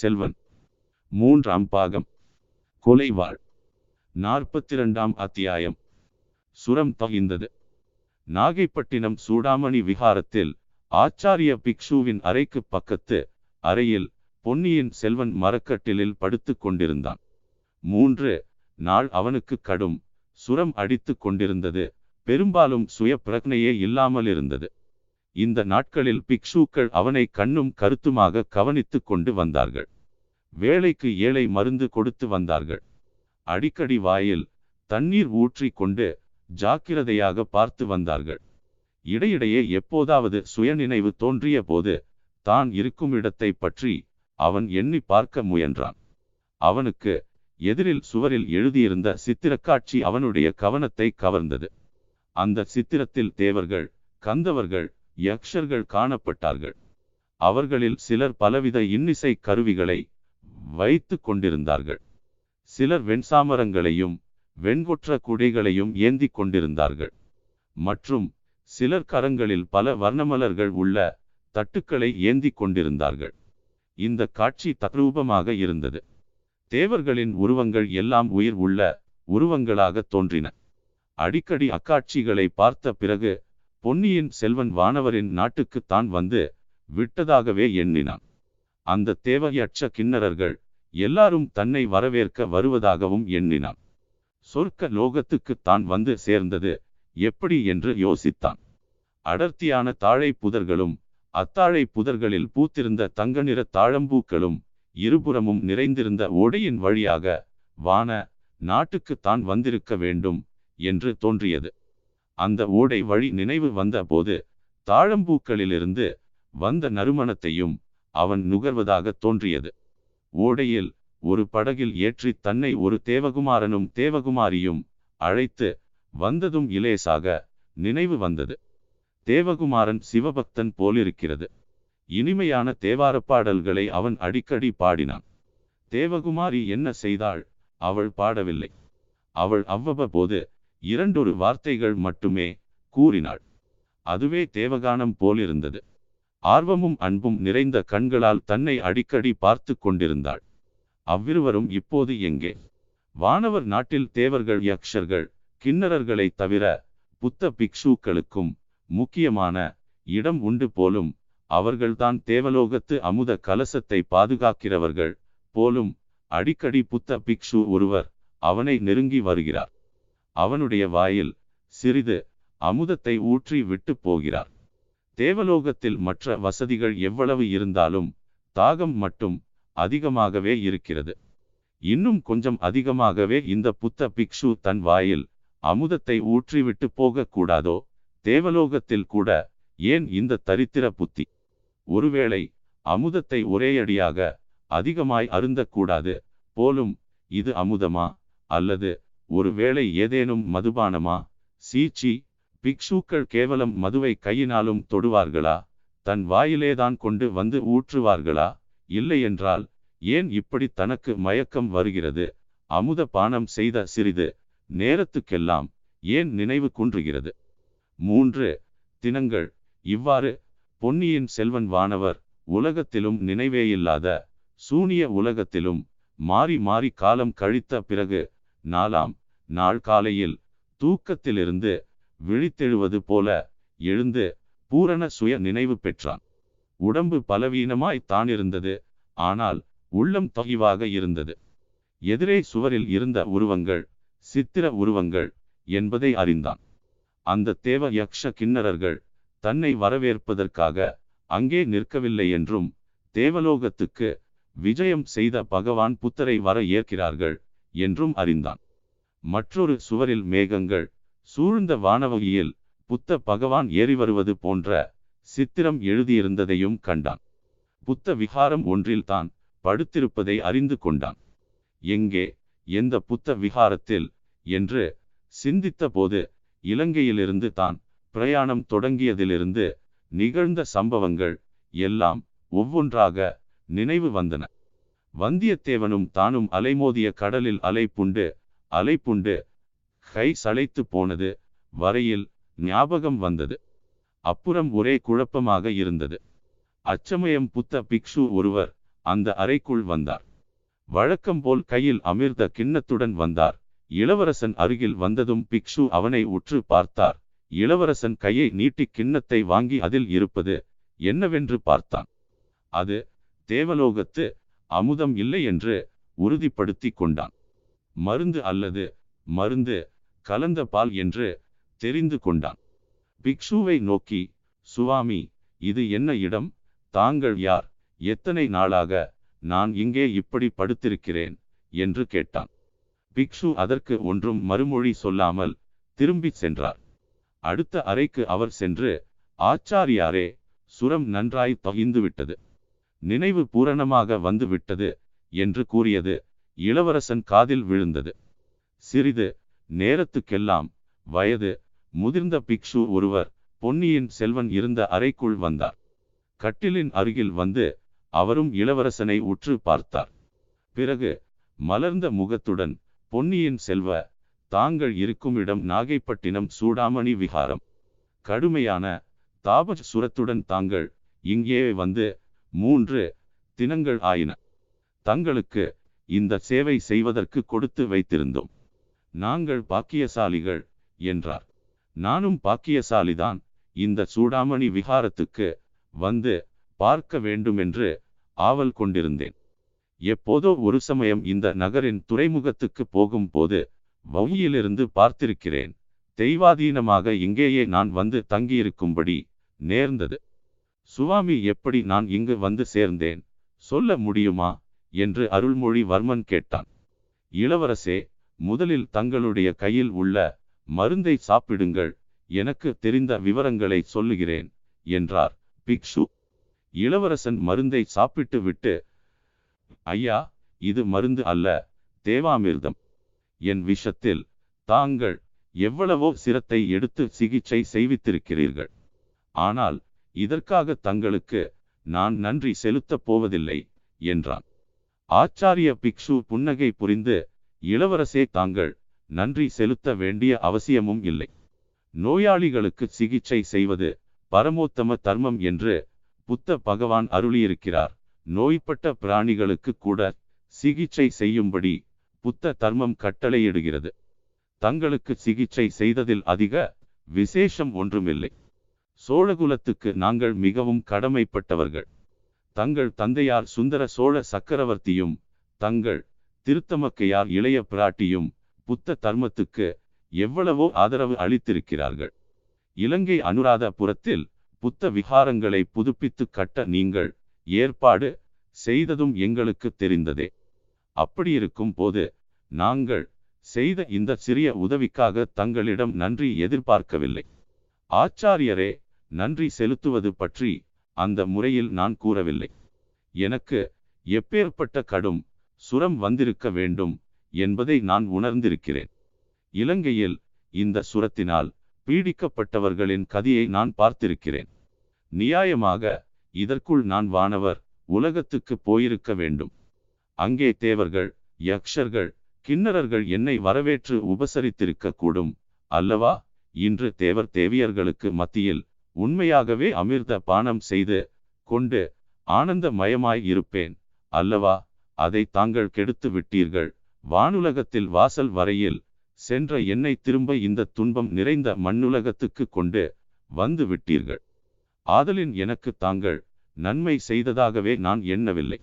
செல்வன். மூன்றாம் பாகம். கொலைவாள். நாற்பத்தி இரண்டாம் அத்தியாயம். சுரம் தகிந்தது நாகைப்பட்டினம் சூடாமணி விகாரத்தில் ஆச்சாரிய பிக்ஷுவின் அறைக்கு பக்கத்து அறையில் பொன்னியின் செல்வன் மரக்கட்டிலில் படுத்து கொண்டிருந்தான். மூன்று நாள் அவனுக்கு கடும் சுரம் அடித்து கொண்டிருந்தது. பெரும்பாலும் சுய பிரக்னையே இல்லாமல் இருந்தது. இந்த நாட்களில் பிக்ஷூக்கள் அவனை கண்ணும் கருத்துமாக கவனித்து கொண்டு வந்தார்கள். வேலைக்கு ஏழை மருந்து கொடுத்து வந்தார்கள். அடிக்கடி வாயில் தண்ணீர் ஊற்றி கொண்டு ஜாக்கிரதையாக பார்த்து வந்தார்கள். இடையிடையே எப்போதாவது சுயநினைவு தோன்றிய போது தான் இருக்கும் இடத்தை பற்றி அவன் எண்ணி பார்க்க முயன்றான். அவனுக்கு எதிரில் சுவரில் எழுதியிருந்த சித்திரக்காட்சி அவனுடைய கவனத்தை கவர்ந்தது. அந்த சித்திரத்தில் தேவர்கள் கந்தவர்கள் யக்ஷர்கள் காணப்பட்டார்கள். அவர்களில் சிலர் பலவித இன்னிசை கருவிகளை வைத்து கொண்டிருந்தார்கள். சிலர் வெண்சாமரங்களையும் வெண்கொற்ற குடைகளையும் ஏந்தி கொண்டிருந்தார்கள். மற்றும் சிலர் கரங்களில் பல வர்ணமலர்கள் உள்ள தட்டுக்களை ஏந்தி கொண்டிருந்தார்கள். இந்த காட்சி தத்ரூபமாக இருந்தது. தேவர்களின் உருவங்கள் எல்லாம் உயிர் உள்ள உருவங்களாக தோன்றின. அடிக்கடி அக்காட்சிகளை பார்த்த பிறகு பொன்னியின் செல்வன் வானவரின் நாட்டுக்கு தான் வந்து விட்டதாகவே எண்ணினான். அந்த தேவையற்ற கிண்ணறர்கள் எல்லாரும் தன்னை வரவேற்க வருவதாகவும் எண்ணினான். சொர்க்க லோகத்துக்கு தான் வந்து சேர்ந்தது எப்படி என்று யோசித்தான். அடர்த்தியான தாழை புதர்களும் அத்தாழை புதர்களில் பூத்திருந்த தங்க நிற தாழம்பூக்களும் இருபுறமும் நிறைந்திருந்த ஓடையின் வழியாக வான நாட்டுக்கு தான் வந்திருக்க வேண்டும் என்று தோன்றியது. அந்த ஓடை வழி நினைவு வந்த போது தாழம்பூக்களிலிருந்து வந்த நறுமணத்தையும் அவன் நுகர்வதாக தோன்றியது. ஓடையில் ஒரு படகில் ஏற்றி தன்னை ஒரு தேவகுமாரனும் தேவகுமாரியும் அழைத்து வந்ததும் இலேசாக நினைவு வந்தது. தேவகுமாரன் சிவபக்தன் போலிருக்கிறது. இனிமையான தேவார பாடல்களை அவன் அடிக்கடி பாடினான். தேவகுமாரி என்ன செய்தாள்? அவள் பாடவில்லை. அவள் அவ்வப்போது இரண்டொரு வார்த்தைகள் மட்டுமே கூறினாள். அதுவே தேவகானம் போலிருந்தது. ஆர்வமும் அன்பும் நிறைந்த கண்களால் தன்னை அடிக்கடி பார்த்து கொண்டிருந்தாள். அவ்விருவரும் இப்போது எங்கே? வானவர் நாட்டில் தேவர்கள் யக்ஷர்கள் கிண்ணறர்களை தவிர புத்த பிக்ஷுக்களுக்கும் முக்கியமான இடம் உண்டு போலும் அவர்கள்தான் தேவலோகத்து அமுத கலசத்தை பாதுகாக்கிறவர்கள் போலும் அடிக்கடி புத்த பிக்ஷு ஒருவர் அவனை நெருங்கி வருகிறார். அவனுடைய வாயில் சிறிது அமுதத்தை ஊற்றி விட்டு போகிறார். தேவலோகத்தில் மற்ற வசதிகள் எவ்வளவு இருந்தாலும் தாகம் மட்டும் அதிகமாகவே இருக்கிறது. இன்னும் கொஞ்சம் அதிகமாகவே இந்த புத்த பிக்ஷு தன் வாயில் அமுதத்தை ஊற்றிவிட்டு போகக்கூடாதோ? தேவலோகத்தில் கூட ஏன் இந்த தரித்திர புத்தி? ஒருவேளை அமுதத்தை ஒரேயடியாக அதிகமாய் அருந்தக்கூடாது போலும் இது அமுதமா? அல்லது ஒருவேளை ஏதேனும் மதுபானமா? சீச்சி பிக்ஷூக்கள் கேவலம் மதுவை கையினாலும் தொடுவார்களா? தன் வாயிலேதான் கொண்டு வந்து ஊற்றுவார்களா? இல்லையென்றால் ஏன் இப்படி தனக்கு மயக்கம் வருகிறது? அமுத பானம் செய்த சிறிது நேரத்துக்கெல்லாம் ஏன் நினைவு குன்றுகிறது? மூன்று தினங்கள். இவ்வாறு பொன்னியின் செல்வன் வானவர் உலகத்திலும் நினைவேயில்லாத சூனிய உலகத்திலும் மாறி மாறி காலம் கழித்த பிறகு நாலாம் நாள் காலையில் தூக்கத்திலிருந்து விழித்தெழுவது போல எழுந்து பூரண சுய நினைவு பெற்றான். உடம்பு பலவீனமாய் தான் இருந்தது ஆனால் உள்ளம் தொகைவாக இருந்தது. எதிரே சுவரில் இருந்த உருவங்கள் சித்திர உருவங்கள் என்பதை அறிந்தான். அந்த தேவ யக்ஷ கிண்ணறர்கள் தன்னை வரவேற்பதற்காக அங்கே நிற்கவில்லை என்றும் தேவலோகத்துக்கு விஜயம் செய்த பகவான் புத்தரை வர ஏற்கிறார்கள் என்றும் அறிந்தான். மற்றொரு சுவரில் மேகங்கள் சூழ்ந்த வானவகியில் புத்த பகவான் ஏறி வருவது போன்ற சித்திரம் எழுதியிருந்ததையும் கண்டான். புத்த விகாரம் ஒன்றில்தான் படுத்திருப்பதை அறிந்து கொண்டான். எங்கே எந்த புத்த விகாரத்தில் என்று சிந்தித்த போது இலங்கையிலிருந்து தான் பிரயாணம் தொடங்கியதிலிருந்து நிகழ்ந்த சம்பவங்கள் எல்லாம் ஒவ்வொன்றாக நினைவு வந்தன. வந்தியத்தேவனும் தானும் அலைமோதிய கடலில் அலைப்புண்டு அலைப்புண்டு கை சளைத்து போனது. வரையில் ஞாபகம் வந்தது. அப்புறம் ஒரே குழப்பமாக இருந்தது. அச்சமயம் புத்த பிக்ஷு ஒருவர் அந்த அறைக்குள் வந்தார். வழக்கம் போல் கையில் அமிர்த கிண்ணத்துடன் வந்தார். இளவரசன் அருகில் வந்ததும் பிக்ஷு அவனை உற்று பார்த்தார். இளவரசன் கையை நீட்டி கிண்ணத்தை வாங்கி அதில் இருப்பது என்னவென்று பார்த்தான். அது தேவலோகத்து அமுதம் இல்லை என்று உறுதிப்படுத்தி கொண்டான். மருந்து அல்லது மருந்து கலந்த பால் என்று தெரிந்து கொண்டான். பிக்ஷுவை நோக்கி சுவாமி இது என்ன இடம்? தாங்கள் யார்? எத்தனை நாளாக நான் இங்கே இப்படி படுத்திருக்கிறேன்? என்று கேட்டான். பிக்ஷு அதற்கு ஒன்றும் மறுமொழி சொல்லாமல் திரும்பிச் சென்றார். அடுத்த அறைக்கு அவர் சென்று ஆச்சாரியாரே சுரம் நன்றாய் தகிந்து விட்டது நினைவு பூரணமாக வந்து விட்டது என்று கூறியது இளவரசன் காதில் விழுந்தது. சிறிது நேரத்துக்கெல்லாம் வயது முதிர்ந்த பிக்ஷு ஒருவர் பொன்னியின் செல்வன் இருந்த அறைக்குள் வந்தார். கட்டிலின் அருகில் வந்து அவரும் இளவரசனை உற்று பார்த்தார். பிறகு மலர்ந்த முகத்துடன் பொன்னியின் செல்வ தாங்கள் இருக்கும் இடம் நாகைப்பட்டினம் சூடாமணி விகாரம். கடுமையான தாப சுரத்துடன் தாங்கள் இங்கே வந்து மூன்று தினங்கள் ஆயின. தங்களுக்கு இந்த சேவை செய்வதற்கு கொடுத்து வைத்திருந்தோம். நாங்கள் பாக்கியசாலிகள் என்றார். நானும் பாக்கியசாலிதான். இந்த சூடாமணி விகாரத்துக்கு வந்து பார்க்க வேண்டுமென்று ஆவல் கொண்டிருந்தேன். எப்போதோ ஒரு சமயம் இந்த நகரின் துறைமுகத்துக்கு போகும்போது வவுயிலிருந்து பார்த்திருக்கிறேன். தெய்வாதீனமாக இங்கேயே நான் வந்து தங்கியிருக்கும்படி நேர்ந்தது. சுவாமி எப்படி நான் இங்கு வந்து சேர்ந்தேன்? சொல்ல முடியுமா? என்று அருள்மொழிவர்மன் கேட்டான். இளவரசே முதலில் தங்களுடைய கையில் உள்ள மருந்தை சாப்பிடுங்கள் எனக்கு தெரிந்த விவரங்களை சொல்லுகிறேன் என்றார். பிக்ஷு இளவரசன் மருந்தை சாப்பிட்டு விட்டு ஐயா இது மருந்து அல்ல தேவாமிர்தம். என் விஷத்தில் தாங்கள் எவ்வளவோ சிரத்தை எடுத்து சிகிச்சை செய்வித்திருக்கிறீர்கள். ஆனால் இதற்காக தங்களுக்கு நான் நன்றி செலுத்தப் போவதில்லை என்றான். ஆச்சாரிய பிக்ஷு புன்னகை புரிந்து இளவரசே தாங்கள் நன்றி செலுத்த வேண்டிய அவசியமும் இல்லை. நோயாளிகளுக்கு சிகிச்சை செய்வது பரமோத்தம தர்மம் என்று புத்த பகவான் அருளியிருக்கிறார். நோய்பட்ட பிராணிகளுக்கு கூட சிகிச்சை செய்யும்படி புத்த தர்மம் கட்டளையிடுகிறது. தங்களுக்கு சிகிச்சை செய்ததில் அதிக விசேஷம் ஒன்றுமில்லை. சோழகுலத்துக்கு நாங்கள் மிகவும் கடமைப்பட்டவர்கள். தங்கள் தந்தையார் சுந்தர சோழ சக்கரவர்த்தியும் தங்கள் திருத்தமக்கையார் இளைய பிராட்டியும் புத்த தர்மத்துக்கு எவ்வளவோ ஆதரவு அளித்திருக்கிறார்கள். இலங்கை அனுராதபுரத்தில் புத்த விகாரங்களை புதுப்பித்து கட்ட நீங்கள் ஏற்பாடு செய்ததும் எங்களுக்கு தெரிந்ததே. அப்படியிருக்கும் போது நாங்கள் செய்த இந்த சிறிய உதவிக்காக தங்களிடம் நன்றி எதிர்பார்க்கவில்லை. ஆச்சாரியரே நன்றி செலுத்துவது பற்றி அந்த முறையில் நான் கூறவில்லை. எனக்கு எப்பேற்பட்ட கடும் சுரம் வந்திருக்க வேண்டும் என்பதை நான் உணர்ந்திருக்கிறேன். இலங்கையில் இந்த சுரத்தினால் பீடிக்கப்பட்டவர்களின் கதியை நான் பார்த்திருக்கிறேன். நியாயமாக இதற்குள் நான் வானவர் உலகத்துக்கு போயிருக்க வேண்டும். அங்கே தேவர்கள் யக்ஷர்கள் கிண்ணறர்கள் என்னை வரவேற்று உபசரித்திருக்க கூடும் அல்லவா? இன்று தேவர் தேவியர்களுக்கு மத்தியில் உண்மையாகவே அமிர்த பானம் செய்து கொண்டு ஆனந்தமயமாய் இருப்பேன் அல்லவா? அதை தாங்கள் கெடுத்து விட்டீர்கள். வானுலகத்தில் வாசல் வரையில் சென்ற என்னை திரும்ப இந்த துன்பம் நிறைந்த மண்ணுலகத்துக்கு கொண்டு வந்து விட்டீர்கள். ஆதலின் எனக்கு தாங்கள் நன்மை செய்ததாகவே நான் எண்ணவில்லை.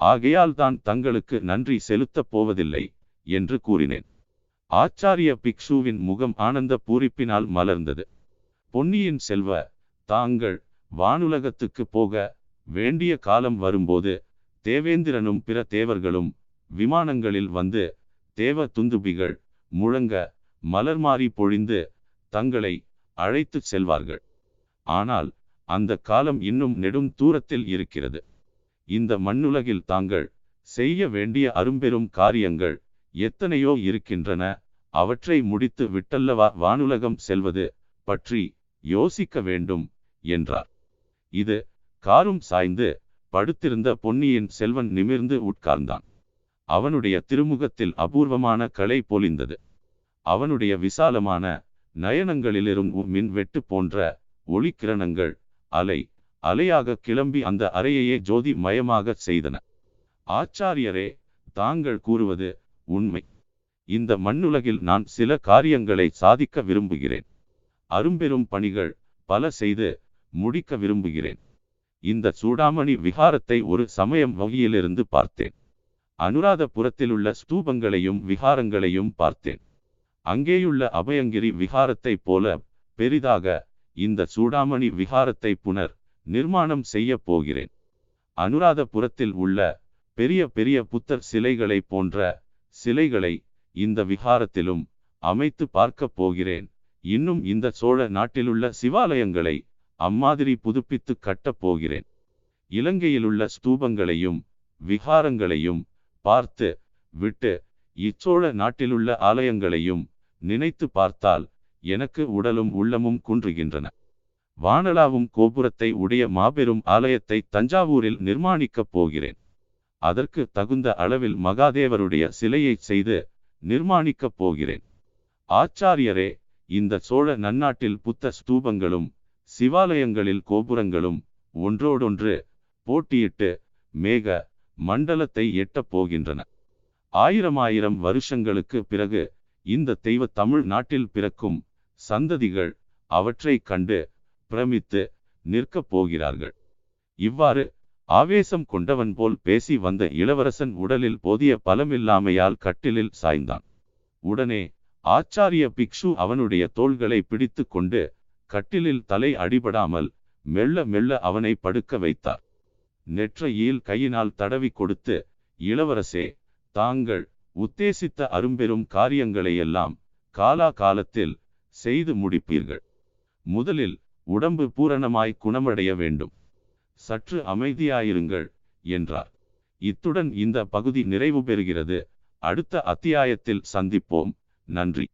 ஆகையால் தான் தங்களுக்கு நன்றி செலுத்தப் போவதில்லை என்று கூறினேன். ஆச்சாரிய பிக்ஷுவின் முகம் ஆனந்த பூரிப்பினால் மலர்ந்தது. பொன்னியின் செல்வ தாங்கள் வானுலகத்துக்கு போக வேண்டிய காலம் வரும்போது தேவேந்திரனும் பிற தேவர்களும் விமானங்களில் வந்து தேவ துந்துபிகள் முழங்க மலர்மாறி பொழிந்து தங்களை அழைத்துச் செல்வார்கள். ஆனால் அந்த காலம் இன்னும் நெடும் தூரத்தில் இருக்கிறது. இந்த மண்ணுலகில் தாங்கள் செய்ய வேண்டிய அரும்பெரும் காரியங்கள் எத்தனையோ இருக்கின்றன. அவற்றை முடித்து விட்டல்லவா வானுலகம் செல்வது பற்றி யோசிக்க வேண்டும் என்றார். இது காரும் சாய்ந்து படுத்திருந்த பொன்னியின் செல்வன் நிமிர்ந்து உட்கார்ந்தான். அவனுடைய திருமுகத்தில் அபூர்வமான களை பொலிந்தது. அவனுடைய விசாலமான நயனங்களிலிருந்து மின் வெட்டு போன்ற ஒளிக்கிரணங்கள் அலை அலையாக கிளம்பி அந்த அறையையே ஜோதி மயமாகச் செய்தன. ஆச்சாரியரே தாங்கள் கூறுவது உண்மை. இந்த மண்ணுலகில் நான் சில காரியங்களை சாதிக்க விரும்புகிறேன். அரும்பெரும் பணிகள் பல செய்து முடிக்க விரும்புகிறேன். இந்த சூடாமணி விகாரத்தை ஒரு சமயம் வகையிலிருந்து பார்த்தேன். அனுராதபுரத்திலுள்ள ஸ்தூபங்களையும் விகாரங்களையும் பார்த்தேன். அங்கேயுள்ள அபயங்கிரி விகாரத்தைப் போல பெரிதாக இந்த சூடாமணி விகாரத்தை புனர் நிர்மாணம் செய்ய போகிறேன். அனுராதபுரத்தில் உள்ள பெரிய பெரிய புத்தர் சிலைகளை போன்ற சிலைகளை இந்த விகாரத்திலும் அமைத்து பார்க்கப் போகிறேன். இன்னும் இந்த சோழ நாட்டிலுள்ள சிவாலயங்களை அம்மாதிரி புதுப்பித்து கட்டப் போகிறேன். இலங்கையிலுள்ள ஸ்தூபங்களையும் விகாரங்களையும் பார்த்து விட்டு இச்சோழ நாட்டிலுள்ள ஆலயங்களையும் நினைத்து பார்த்தால் எனக்கு உடலும் உள்ளமும் குன்றுகின்றன. வானலாவும் கோபுரத்தை உடைய மாபெரும் ஆலயத்தை தஞ்சாவூரில் நிர்மாணிக்கப் போகிறேன். அதற்கு தகுந்த அளவில் மகாதேவருடைய சிலையை செய்து நிர்மாணிக்கப் போகிறேன். ஆச்சாரியரே இந்த சோழ நன்னாட்டில் புத்த ஸ்தூபங்களும் சிவாலயங்களில் கோபுரங்களும் ஒன்றோடொன்று போட்டியிட்டு மேக மண்டலத்தை எட்டப் போகின்றன. ஆயிரம் ஆயிரம் வருஷங்களுக்கு பிறகு இந்த தெய்வ தமிழ் நாட்டில் பிறக்கும் சந்ததிகள் அவற்றை கண்டு பிரமித்து நிற்கப் போகிறார்கள். இவ்வாறு ஆவேசம் கொண்டவன் போல் பேசி வந்த இளவரசன் உடலில் போதிய பலமில்லாமையால் கட்டிலில் சாய்ந்தான். உடனே ஆச்சாரிய பிக்ஷு அவனுடைய தோள்களை பிடித்து கொண்டு கட்டிலில் தலை அடிபடாமல் மெல்ல மெல்ல அவனை படுக்க வைத்தார். நெற்றையில் கையினால் தடவி கொடுத்து இளவரசே தாங்கள் உத்தேசித்த அரும்பெரும் காரியங்களையெல்லாம் காலா காலத்தில் செய்து முடிப்பீர்கள். முதலில் உடம்பு பூரணமாய் குணமடைய வேண்டும். சற்று அமைதியாயிருங்கள் என்றார். இத்துடன் இந்த பகுதி நிறைவு பெறுகிறது. அடுத்த அத்தியாயத்தில் சந்திப்போம். நன்றி.